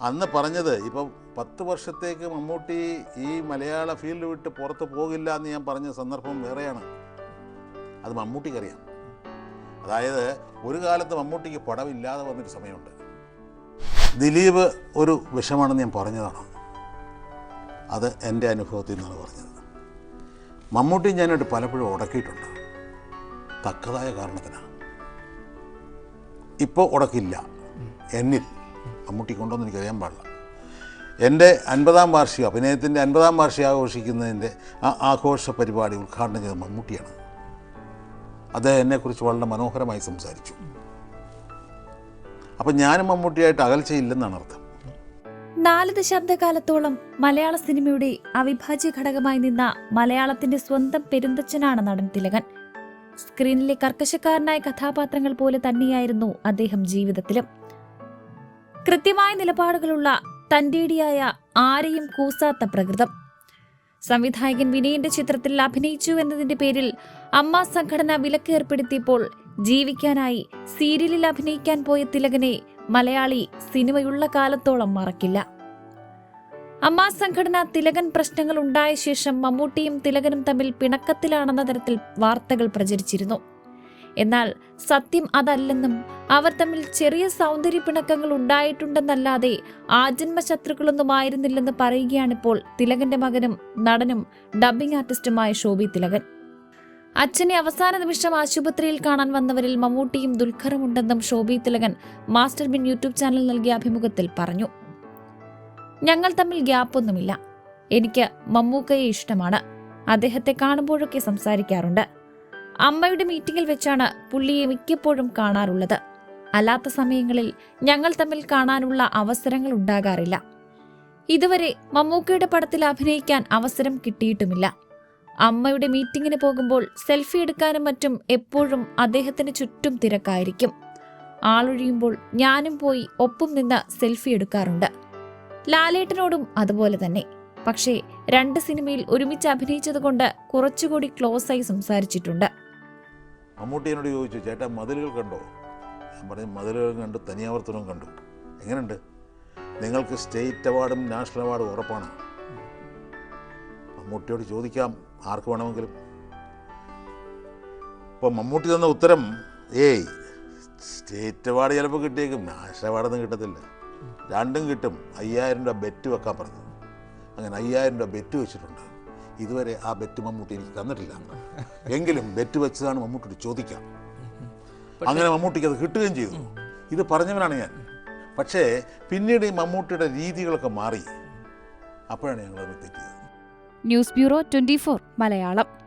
അന്ന് പറഞ്ഞത് ഇപ്പം പത്ത് വർഷത്തേക്ക് മമ്മൂട്ടി ഈ മലയാള ഫീൽഡ് വിട്ട് പുറത്ത് പോകില്ല എന്ന് ഞാൻ പറഞ്ഞ സന്ദർഭം വേറെയാണ്. അത് മമ്മൂട്ടിക്കറിയാം. അതായത് ഒരു കാലത്ത് മമ്മൂട്ടിക്ക് പടമില്ലാതെ വന്നൊരു സമയമുണ്ട്. ദിലീപ് ഒരു വിഷമാണെന്ന് ഞാൻ പറഞ്ഞതാണ്. അത് എന്റെ അനുഭവത്തിൽ നിന്നാണ് പറഞ്ഞത്. മമ്മൂട്ടി ഞാനായിട്ട് പലപ്പോഴും ഉടക്കിയിട്ടുണ്ട്. തക്കതായ കാരണത്തിനാണ്. ഇപ്പോൾ ഉടക്കില്ല. എന്നിൽ മമ്മൂട്ടി കൊണ്ടൊന്നും എനിക്കറിയാൻ പാടില്ല. എന്റെ അൻപതാം വാർഷികം അഭിനയത്തിന്റെ അൻപതാം വാർഷികം ആഘോഷിക്കുന്നതിന്റെ ആ ആഘോഷ പരിപാടി ഉദ്ഘാടനം ചെയ്ത മമ്മൂട്ടിയാണ്. അദ്ദേഹം എന്നെക്കുറിച്ച് വളരെ മനോഹരമായി സംസാരിച്ചു. അപ്പം ഞാനും മമ്മൂട്ടിയായിട്ട് അകൽച്ചയില്ലെന്നാണ് അർത്ഥം. നാല് ദശാബ്ദകാലത്തോളം മലയാള സിനിമയുടെ അവിഭാജ്യ ഘടകമായി നിന്ന മലയാളത്തിന്റെ സ്വന്തം പെരുന്തച്ഛനാണ് നടൻ തിലകൻ. സ്ക്രീനിലെ കർക്കശക്കാരനായ കഥാപാത്രങ്ങൾ പോലെ തന്നെയായിരുന്നു അദ്ദേഹം ജീവിതത്തിലും. കൃത്യമായ നിലപാടുകളുള്ള തന്റേടിയായ ആരെയും കൂസാത്ത പ്രകൃതം. സംവിധായകൻ വിനയന്റെ ചിത്രത്തിൽ അഭിനയിച്ചു എന്നതിന്റെ പേരിൽ അമ്മ സംഘടന വിലക്ക് ഏർപ്പെടുത്തിയപ്പോൾ ജീവിക്കാനായി സീരിയലിൽ അഭിനയിക്കാൻ പോയ തിലകനെ മലയാളി സിനിമയുള്ള കാലത്തോളം മറക്കില്ല. അമ്മ സംഘടന തിലകൻ പ്രശ്നങ്ങൾ ഉണ്ടായ ശേഷം മമ്മൂട്ടിയും തിലകനും തമ്മിൽ പിണക്കത്തിലാണെന്ന തരത്തിൽ വാർത്തകൾ പ്രചരിച്ചിരുന്നു. എന്നാൽ സത്യം അതല്ലെന്നും അവർ തമ്മിൽ ചെറിയ സൗന്ദര്യ പിണക്കങ്ങൾ ഉണ്ടായിട്ടുണ്ടെന്നല്ലാതെ ആജന്മ ശത്രുക്കളൊന്നും ആയിരുന്നില്ലെന്ന് പറയുകയാണിപ്പോൾ തിലകന്റെ മകനും നടനും ഡബ്ബിംഗ് ആർട്ടിസ്റ്റുമായ ശോഭി തിലകൻ. അച്ഛനെ അവസാന നിമിഷം ആശുപത്രിയിൽ കാണാൻ വന്നവരിൽ മമ്മൂട്ടിയും ദുൽഖറും ഉണ്ടെന്നും Shobi Thilakan master bin YouTube channel നൽകിയ അഭിമുഖത്തിൽ പറഞ്ഞു. ഞങ്ങൾ തമ്മിൽ ഗ്യാപ്പൊന്നുമില്ല. എനിക്ക് മമ്മൂക്കയെ ഇഷ്ടമാണ്. അദ്ദേഹത്തെ കാണുമ്പോഴൊക്കെ സംസാരിക്കാറുണ്ട്. അമ്മയുടെ മീറ്റിംഗിൽ വെച്ചാണ് പുള്ളിയെ മിക്കപ്പോഴും കാണാറുള്ളത്. അല്ലാത്ത സമയങ്ങളിൽ ഞങ്ങൾ തമ്മിൽ കാണാനുള്ള അവസരങ്ങൾ ഉണ്ടാകാറില്ല. ഇതുവരെ മമ്മൂക്കയുടെ പടത്തിൽ അഭിനയിക്കാൻ അവസരം കിട്ടിയിട്ടുമില്ല. അമ്മയുടെ മീറ്റിങ്ങിന് പോകുമ്പോൾ സെൽഫി എടുക്കാനും മറ്റും എപ്പോഴും അദ്ദേഹത്തിന് ചുറ്റും തിരക്കായിരിക്കും. ആളൊഴിയുമ്പോൾ ഞാനും പോയി ഒപ്പം നിന്ന് സെൽഫി എടുക്കാറുണ്ട്. ലാലേട്ടനോടും അതുപോലെ തന്നെ. പക്ഷേ രണ്ട് സിനിമയിൽ ഒരുമിച്ച് അഭിനയിച്ചതുകൊണ്ട് കുറച്ചുകൂടി ക്ലോസായി സംസാരിച്ചിട്ടുണ്ട്. മമ്മൂട്ടി എന്നോട് ചോദിച്ചു ചേട്ടാ മതിലുകൾ കണ്ടോ? ഞാൻ പറഞ്ഞു മതിലുകൾ കണ്ടു തനിയാവർത്തനവും കണ്ടു. എങ്ങനെയുണ്ട് നിങ്ങൾക്ക് സ്റ്റേറ്റ് അവാർഡും നാഷണൽ അവാർഡും ഉറപ്പാണ്. മമ്മൂട്ടിയോട് ചോദിക്കാം ആർക്ക് വേണമെങ്കിലും. ഇപ്പോൾ മമ്മൂട്ടി തന്ന ഉത്തരം ഏയ് സ്റ്റേറ്റ് അവാർഡ് ചിലപ്പോൾ കിട്ടിയേക്കും നാഷണൽ അവാർഡൊന്നും കിട്ടത്തില്ല. രണ്ടും കിട്ടും അയ്യായിരം രൂപ ബെറ്റ് വെക്കാൻ പറഞ്ഞു. അങ്ങനെ അയ്യായിരം രൂപ ബെറ്റ് വെച്ചിട്ടുണ്ട്. ഇതുവരെ ആ ബെറ്റ് മമ്മൂട്ടി എനിക്ക് തന്നിട്ടില്ല. എങ്കിലും ബെറ്റ് വെച്ചതാണ് മമ്മൂട്ടിയോട് ചോദിക്കാം. അങ്ങനെ മമ്മൂട്ടിക്ക് അത് കിട്ടുകയും ചെയ്തു. ഇത് പറഞ്ഞവനാണ് ഞാൻ. പക്ഷേ പിന്നീട് ഈ മമ്മൂട്ടിയുടെ രീതികളൊക്കെ മാറി. അപ്പോഴാണ് ഞങ്ങൾ തെറ്റിയത്. News bureau twenty Malayalam.